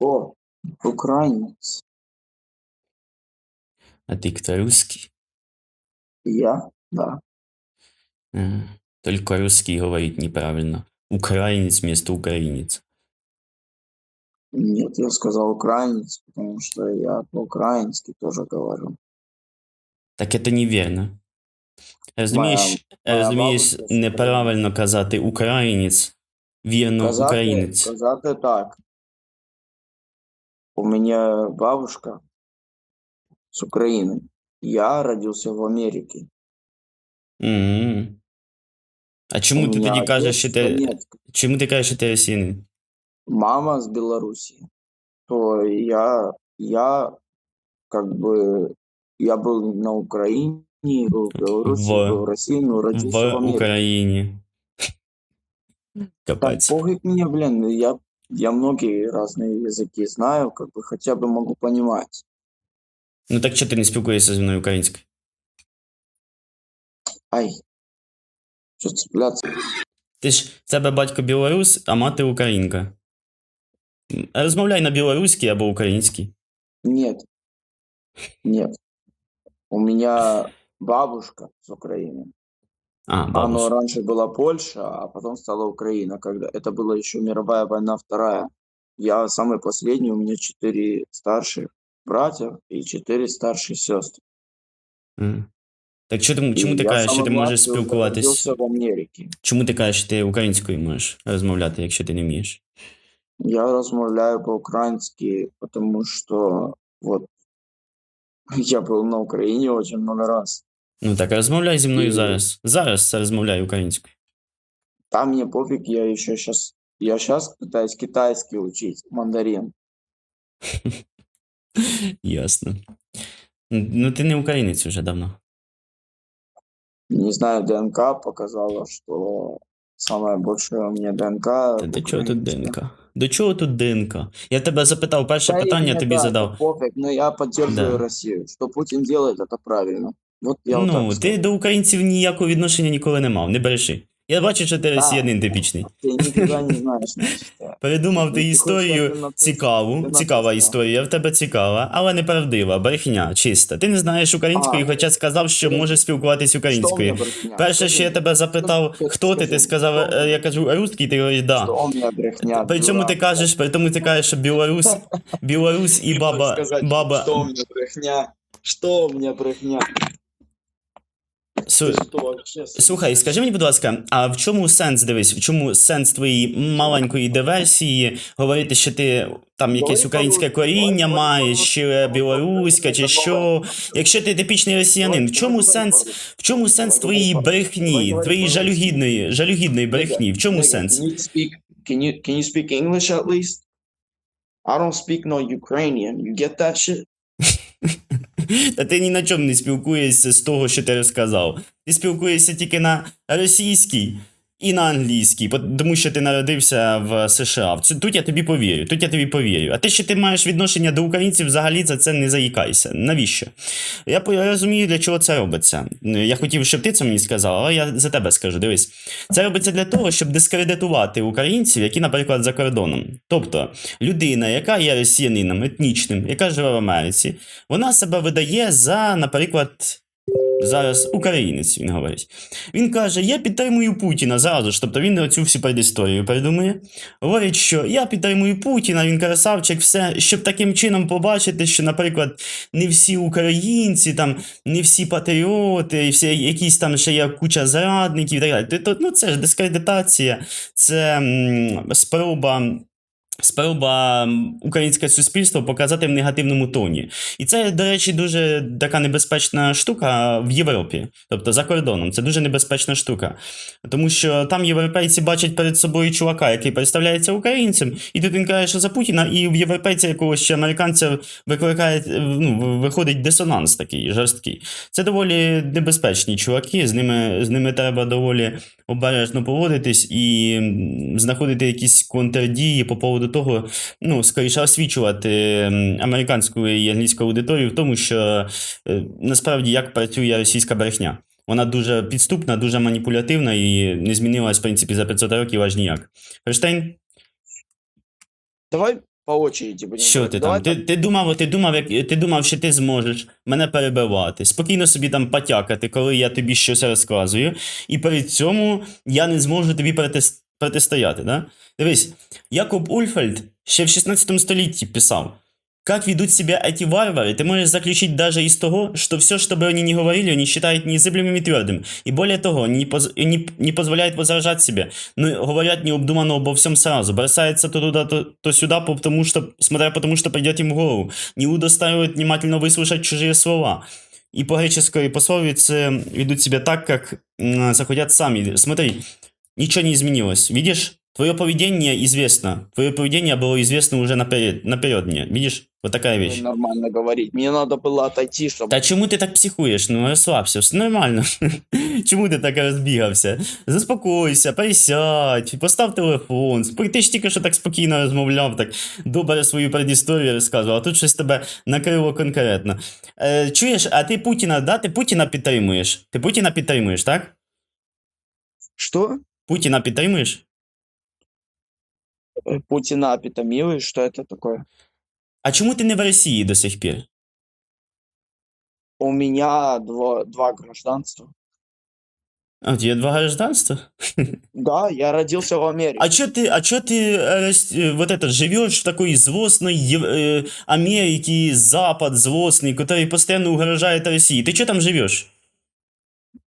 О, украинец. А ты кто, русский? Я? Да. Только русский говорит неправильно. Украинец вместо украинец. Нет, я сказал украинец, потому что я по-украински тоже говорю. Так это неверно. Розумієш, моя розумієш, бабуся неправильно казати українець, вірно Казати, українець. казати так. У меня бабушка с Украины. Я родился в Америке. Мгм. А чому У ти меня тоді отец кажеш, що ти. Донецк, Чому ти кажеш, що ти росіянин? мама с Белоруссии. То я, я как бы, я был на Украине, был в Беларуси, В- был в России, но родился в, В Америке. Україні. Так, Капець. пофиг мне, блин, я, я многие разные языки знаю, как бы хотя бы могу понимать. Ну так чого ти не спілкуєшся зі мною українською? Ай, что цепляться? Ти ж в тебе батько білорус, а мати українка. М, Розмовляй на білоруській або українській. Нет, нет. У меня бабушка с Украины. А, Оно бабусь. раньше была Польша, а потом стала Украина, когда это была еще мировая война вторая. Я самый последний, у меня четыре старших братьев и четыре старших сестры. М. Так що ти, И чому ти я кажеш, що ти самый можеш младший уже спілкуватись? родился в Америке. Чому ти кажеш, що ти українською можеш розмовляти, якщо ти не вмієш? Я размовляю по-украински, потому что вот я был на Украине очень много раз. Ну так, розмовляй зі мною зараз. Зараз розмовляй українською. Там мне пофиг, я еще сейчас, я сейчас пытаюсь китайский учить, мандарин. Ясно. Ну, ти не українець вже давно. Не знаю, ДНК показала, что самое большое у меня ДНК. Та до чого тут. ДНК? До чого тут ДНК? Я тебе запитав, перше питання тобі задав. Пофиг, но я поддерживаю Да. Россию. Что Путин делает, это правильно. Вот я ну, так ти скажу. до українців ніякого відношення ніколи не мав, не бреши. Я бачу, що ти росіянин типічний. Ты никогда не знаешь, значит. да. Передумав Ну, ти ти історію ти цікаву, ти цікава написав. історія, в тебе цікава, але неправдива, брехня, чиста. Ти не знаєш української, А. хоча сказав, що Ти- можеш спілкуватись українською. брехня? Перше, що я тебе запитав, Що- хто ти, ти сказав, що- е, я кажу, русський, ти говориш, да. Что мне брехня? При цьому ти дурак? кажеш, при тому ти кажеш, що білорус, білорус і баба, Сказать, баба. Что мне брехня? Что мне брехня? Су-? Слухай, скажи мені, будь ласка, а в чому сенс дивись? В чому сенс твоєї маленької диверсії говорити, що ти там якесь українське коріння маєш, чи білоруська, чи що? Якщо ти типічний росіянин, в чому сенс? В чому сенс твоєї брехні, твоєї жалюгідної, жалюгідної брехні? В чому сенс? Can you can you speak English at least? I don't speak no Ukrainian. You get that shit? Та ти ні на чому не спілкуєшся з того, що ти розказав. Ти спілкуєшся тільки на російській І на англійській, тому що ти народився в США. Тут я тобі повірю, тут я тобі повірю. А те, що ти маєш відношення до українців, взагалі за це не заїкайся. Навіщо? Я розумію, для чого це робиться. Я хотів, щоб ти це мені сказав, але я за тебе скажу. Дивись, це робиться для того, щоб дискредитувати українців, які, наприклад, за кордоном. Тобто, людина, яка є росіянином етнічним, яка живе в Америці, вона себе видає за, наприклад, зараз українець, він говорить. Він каже: Я підтримую Путіна зразу ж. Тобто він оцю всю передісторію придумує. Говорить, що я підтримую Путіна, він красавчик, все, щоб таким чином побачити, що, наприклад, не всі українці, там, не всі патріоти, і всі якісь там ще є куча зрадників і так далі. Ну, це ж дискредитація, це м, спроба. Спроба українське суспільство показати в негативному тоні. І це, до речі, дуже така небезпечна штука в Європі, тобто за кордоном. Це дуже небезпечна штука. Тому що там європейці бачать перед собою чувака, який представляється українцем, і тут він каже, що за Путіна, і в європейця якогось ще американця викликає, ну, виходить дисонанс такий жорсткий. Це доволі небезпечні чуваки, з ними, з ними треба доволі обережно поводитись і знаходити якісь контрдії по поводу того, ну, скоріше освічувати американську і англійську аудиторію в тому, що е, насправді як працює російська брехня. Вона дуже підступна, дуже маніпулятивна і не змінилась, в принципі, за 500 років аж ніяк. Ферштейн? Давай по очереди будем Що ти Давай там? Ти, ти думав, ти думав, як ти думав, що ти зможеш мене перебивати, спокійно собі там потякати, коли я тобі щось розказую, і при цьому я не зможу тобі протис- протистояти. Да? Дивись, Якоб Ульфальд ще в 16 столітті писав. Как ведут себя эти варвары, ты можешь заключить даже из того, что все, что бы они ни говорили, они считают незыблемым и твердым. И более того, они не, поз- не, не позволяют возражать себе, но говорят необдуманно обо всем сразу, бросаются то туда, то, то сюда, потому что, смотря потому, что придет им в голову, не удостаивают внимательно выслушать чужие слова. И по греческой пословице ведут себя так, как м, захотят сами. Смотри, ничего не изменилось. Видишь? Твое поведение известно. Твое поведение было известно уже наперед, наперед мне. Видишь? Вот такая вещь. Нормально говорить. Мне надо было отойти, чтобы... Та чому ти так психуєш? Ну розслабся, все нормально. чому ти так розбігався? Заспокойся, присядь, постав телефон. Спок- Ти ж тільки що так спокійно розмовляв, так добре свою предісторію розказував, а тут щось тебе накрило конкретно. Е, чуєш, а ти Путіна, да? Ти Путіна підтримуєш? Ти Путіна підтримуєш, так? Что? Путіна підтримуєш? Э, Путина апитомилы? Что это такое? А чому ти не в Росії до сих пір? У меня два, два гражданства. А, у тебе два гражданства? Да, я родился в Америке. А чё ты, а чё ты э, рас- э, вот этот живешь в такой злостной Ев- э, Америке, Запад злостный, который постоянно угрожает России? Ты что там живешь?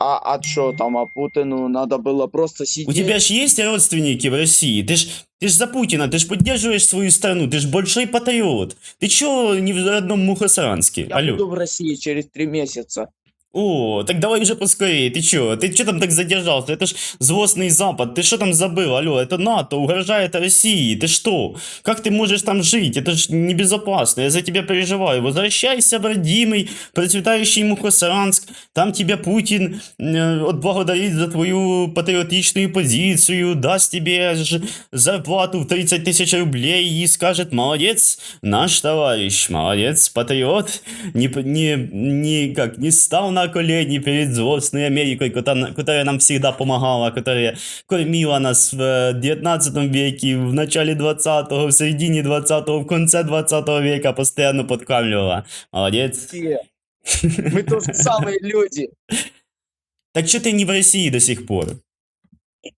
А, а что там, а Путину надо было просто сидеть? У тебя ж есть родственники в России? Ты ж, ты ж за Путина, ты ж поддерживаешь свою страну, ты ж большой патриот. Ты чё не в родном Мухосранске? Я Алло. буду в России через три месяца. О, так давай уже поскорее. Ты чё? Ты чё там так задержался? Это ж злостный Запад. Ты что там забыл? Алло, это НАТО угрожает России. Ты что? Как ты можешь там жить? Это ж небезопасно. Я за тебя переживаю. Возвращайся в родимый, процветающий Мухосранск. Там тебя Путин э, отблагодарит за твою патриотичную позицию, даст тебе ж зарплату в 30 тысяч рублей и скажет, молодец, наш товарищ, молодец, патриот, не, не, не, как, не стал на колени перед злостной Америкой, которая, нам всегда помогала, которая кормила нас в э, 19 веке, в начале 20-го, в середине 20-го, в конце 20 века постоянно подкармливала. Молодец. Мы тоже самые люди. Так что ты не в России до сих пор?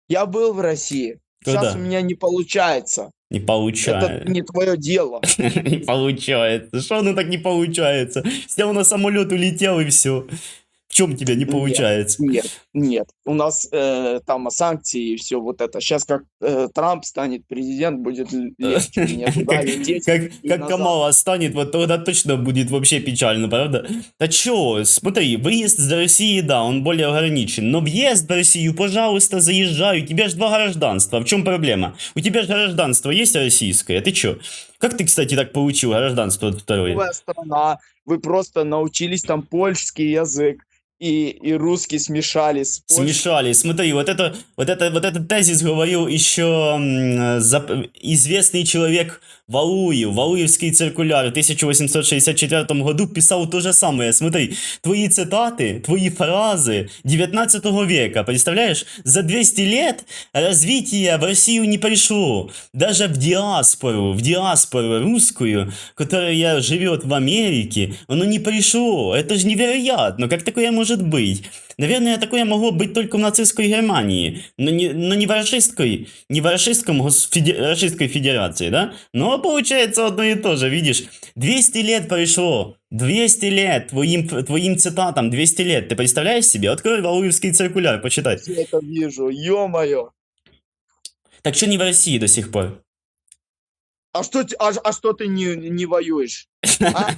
Я был в России. Сейчас Когда? у меня не получается. Не Это получается. не твое дело. Не получается. Что оно так не получается? Сел на самолет, улетел и все. В чем тебя не получается? Нет, нет. У нас э, там санкции и все вот это. Сейчас как э, Трамп станет президент, будет легче туда Как, лететь. как. Камала станет, вот тогда точно будет вообще печально, правда? Да чё, смотри, выезд из России, да, он более ограничен, но въезд в Россию, пожалуйста, заезжай, у тебя же два гражданства, в чем проблема? У тебя же гражданство есть российское, ты чё? Как ты, кстати, так получил гражданство второе? Новая страна. Вы просто научились там польский язык и, и русский смешали с польским. Смешали. Смотри, вот это, вот это, вот этот тезис говорил еще известный человек Валуев, Валуевский циркуляр в 1864 году писал то же самое. Смотри, твои цитаты, твои фразы 19 века, представляешь? За 200 лет развитие в Россию не пришло. Даже в диаспору, в диаспору русскую, которая живет в Америке, оно не пришло. Это же невероятно. Как такое может быть? Наверное, такое могло быть только в нацистской Германии, но не, но не в расистской, не в расистском госфеде- Российской Федерации, да? Но получается одно и то же, видишь? 200 лет прошло, 200 лет твоим, твоим цитатам, 200 лет. Ты представляешь себе? Открой Валуевский циркуляр, почитай. Я это вижу, ё-моё. Так что не в России до сих пор? А что, а, а что ты не, не воюешь? А?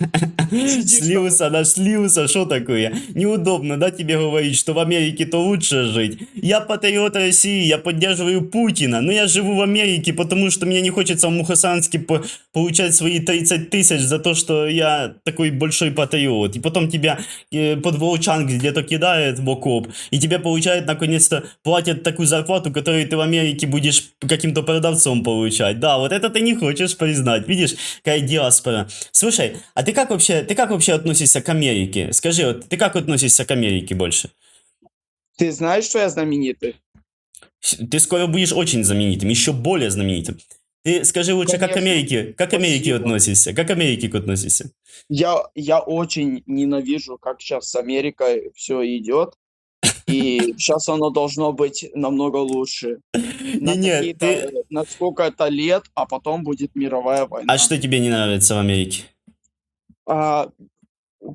Слился, да, слился, что такое? Неудобно, да, тебе говорить, что в Америке-то лучше жить? Я патриот России, я поддерживаю Путина, но я живу в Америке, потому что мне не хочется в Мухасранске по- получать свои 30 тысяч за то, что я такой большой патриот. И потом тебя э, под Волчанг где-то кидают в окоп, и тебе получают, наконец-то, платят такую зарплату, которую ты в Америке будешь каким-то продавцом получать. Да, вот это ты не хочешь признать, видишь, какая диаспора. Слушай, а ты как вообще, ты как вообще относишься к Америке? Скажи, вот ты как относишься к Америке больше? Ты знаешь, что я знаменитый? Ты скоро будешь очень знаменитым, еще более знаменитым. Ты скажи лучше, как Конечно. Америке, как Америке Спасибо. относишься, как Америке относишься? Я, я очень ненавижу, как сейчас с Америкой все идет. И сейчас оно должно быть намного лучше. На Не-не, какие-то, ты- э, на сколько-то лет, а потом будет мировая война. А что тебе не нравится в Америке? А,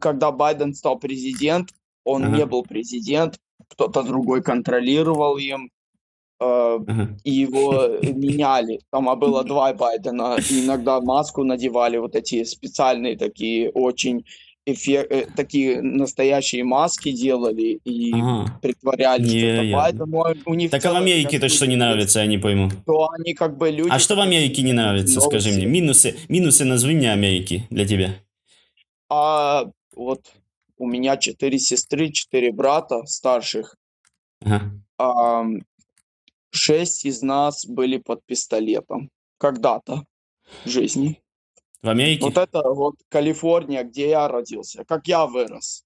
когда Байден стал президент, он Ага. не был президент, кто-то другой контролировал им, э, Ага. и его меняли. Там а было два Байдена, и иногда маску надевали, вот эти специальные такие очень эффе- э, такие настоящие маски делали и Ага. притворялись, что это Невероятно. Байден. Но у них Так а в целая Америке-то что не нравится, я не пойму. То они как бы люди... А что в Америке не нравится, скажи мне? Минусы, минусы назови мне Америки для тебя. А вот у меня четыре сестры, четыре брата старших. Ага. Ам, шесть из нас были под пистолетом когда-то в жизни. В Америке? Вот это вот Калифорния, где я родился, как я вырос.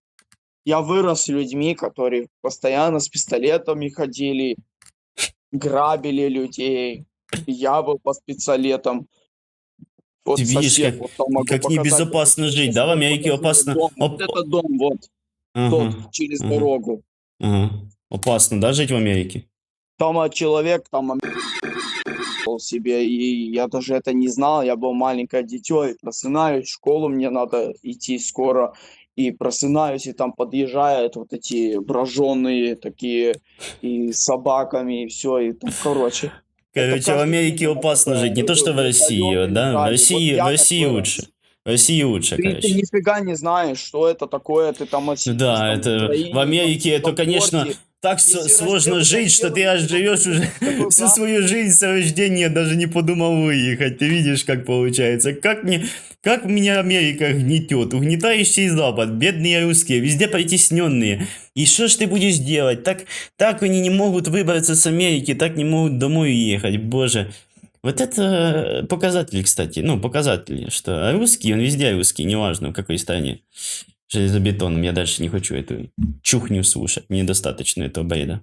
Я вырос с людьми, которые постоянно с пистолетами ходили, грабили людей. Я был под пистолетом. Вот Ты видишь, сосед, как- вот как небезопасно жить, да, в Америке опасно. дом, Оп- Вот этот дом, вот Ага. тот через ага. дорогу. Ага. Опасно, да, жить в Америке? Там а, человек там был себе, и я даже это не знал, я был маленькое дитё, и просынаюсь, в школу мне надо идти скоро, и просынаюсь, и там подъезжают вот эти броженные такие, и с собаками, и все, и там, короче. Короче, в Америке опасно жить, не то что в России, да? В России, в России лучше. В России лучше, Ты, ты короче. нифига не знаешь, что это такое, ты там осидишь, да, там, это в Америке там, это, в конечно, так Если сложно жить, что ты аж живешь уже такой всю свою жизнь с рождения, даже не подумал выехать. Ты видишь, как получается. Как мне, как меня Америка гнетет. Угнетающий Запад, бедные русские, везде притесненные. И что ж ты будешь делать? Так, так они не могут выбраться с Америки, так не могут домой уехать. Боже. Вот это показатель, кстати, ну, показатель, что русский, он везде русский, неважно в какой стране. Железобетоном, я дальше не хочу эту чухню слушать, мне достаточно этого бреда.